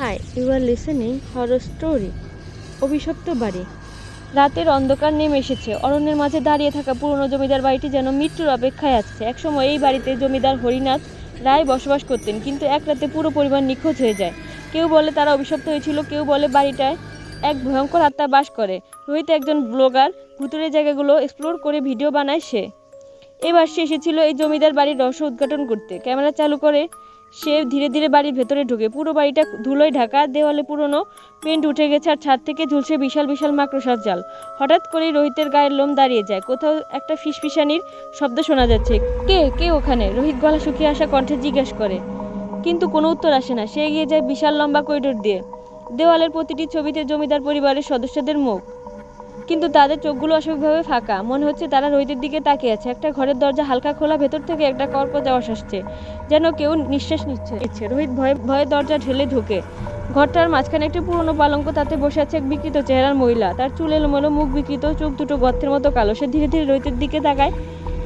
Hi you are listening horror story অভিশপ্ত বাড়ি। রাতের অন্ধকার নেমে এসেছে। অরণ্যের মাঝে দাঁড়িয়ে থাকা পুরনো জমিদার বাড়িটি যেন মৃত্যুর অপেক্ষায় আছে। একসময় এই বাড়িতে জমিদার হরিনাথ রায় বসবাস করতেন, কিন্তু এক রাতে পুরো পরিবার নিখোঁজ হয়ে যায়। কেউ বলে তারা অভিশপ্ত হয়েছিল, কেউ বলে বাড়িটায় এক ভয়ঙ্কর আত্মা বাস করে। রোহিত একজন ব্লগার, ভুতুরে জায়গাগুলো এক্সপ্লোর করে ভিডিও বানায় সে। এবার সে এসেছিল এই জমিদার বাড়ির রহস্য উদ্ঘাটন করতে। ক্যামেরা চালু করে সে ধীরে ধীরে বাড়ির ভেতরে ঢোকে। পুরো বাড়িটা ধুলোয় ঢাকা, দেওয়ালে পুরনো, পেন্ট উঠে গেছে আর ছাদ থেকে ঝুলছে বিশাল বিশাল মাকড়সার জাল। হঠাৎ করেই রোহিতের গায়ের লোম দাঁড়িয়ে যায়। কোথাও একটা ফিসফিসানির শব্দ শোনা যাচ্ছে। কে? কে ওখানে? রোহিত গলা শুকিয়ে আসা কণ্ঠে জিজ্ঞেস করে। কিন্তু কোনো উত্তর আসে না। সে এগিয়ে যায় বিশাল লম্বা করিডোর দিয়ে। দেওয়ালের প্রতিটি ছবিতে জমিদার পরিবারের সদস্যদের মুখ। কিন্তু তাদের চোখগুলো অস্বাভাবিকভাবে ফাঁকা। মনে হচ্ছে তারা রোহিতের দিকে তাকিয়ে আছে। একটা ঘরের দরজা হালকা খোলা, ভেতর থেকে একটা কর্কশ আওয়াজ আসছে, যেন কেউ নিঃশ্বাস নিচ্ছে। ইচ্ছে রোহিত ভয়ে ভয়ে দরজা ঢেলে ঢোকে। ঘরটার মাঝখানে একটি পুরনো পালঙ্ক, তাতে বসে আছে এক বিকৃত চেহারার মহিলা। তার চুল এলোমেলো, মুখ বিকৃত, চোখ দুটো গর্তের মতো কালো। সে ধীরে ধীরে রোহিতের দিকে তাকায়।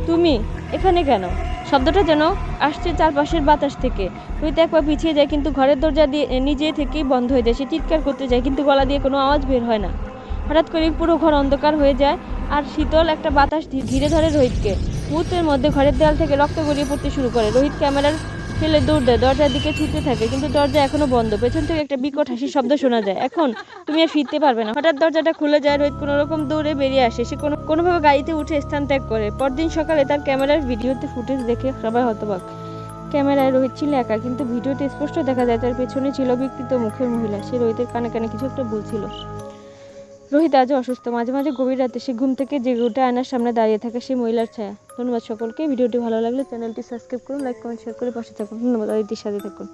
তুমি এখানে কেন? শব্দটা যেন আসছে চারপাশের বাতাস থেকে। রোহিত এক পা পিছিয়ে যায়, কিন্তু ঘরের দরজা দিয়ে, নিজে থেকেই বন্ধ হয়ে যায়। সে চিৎকার করতে যায়, কিন্তু গলা দিয়ে কোনো আওয়াজ বের হয় না। হঠাৎ করে পুরো ঘর অন্ধকার হয়ে যায় আর শীতল একটা বাতাস ধীরে ধরে রোহিতকে। মুহূর্তের মধ্যে ঘরের দেয়াল থেকে রক্ত গড়িয়ে পড়তে শুরু করে। রোহিত ক্যামেরার ফেলে দৌড় দেয়, দরজার দিকে ছুটতে থাকে, কিন্তু দরজা এখনও বন্ধ। পেছন থেকে একটা বিকট হাসির শব্দ শোনা যায়। এখন তুমি আর ফিরতে পারবে না। হঠাৎ দরজাটা খুলে যায়, রোহিত কোনো রকম দৌড়ে বেরিয়ে আসে। সে কোনো কোনোভাবে গাড়িতে উঠে স্থান ত্যাগ করে। পরদিন সকালে তার ক্যামেরার ভিডিওতে ফুটেজ দেখে সবাই হতবাক। ক্যামেরায় রোহিত ছিল একা, কিন্তু ভিডিওতে স্পষ্ট দেখা যায় তার পেছনে ছিল বিকৃত মুখের মহিলা। সে রোহিতের কানে কানে কিছু একটা বলছিল। রোহিত আজও অসুস্থ। মাঝে মাঝে গভীর রাতে সে ঘুম থেকে যে উঠে আয়নার সামনে দাঁড়িয়ে থাকে সেই মহিলার ছায়া। ধন্যবাদ সকলকে। ভিডিওটি ভালো লাগলে চ্যানেলটি সাবস্ক্রাইব করুন, লাইক, কমেন্ট শেয়ার করে পাশে থাকুন। ধন্যবাদ, অদিতির সাথে থাকুন।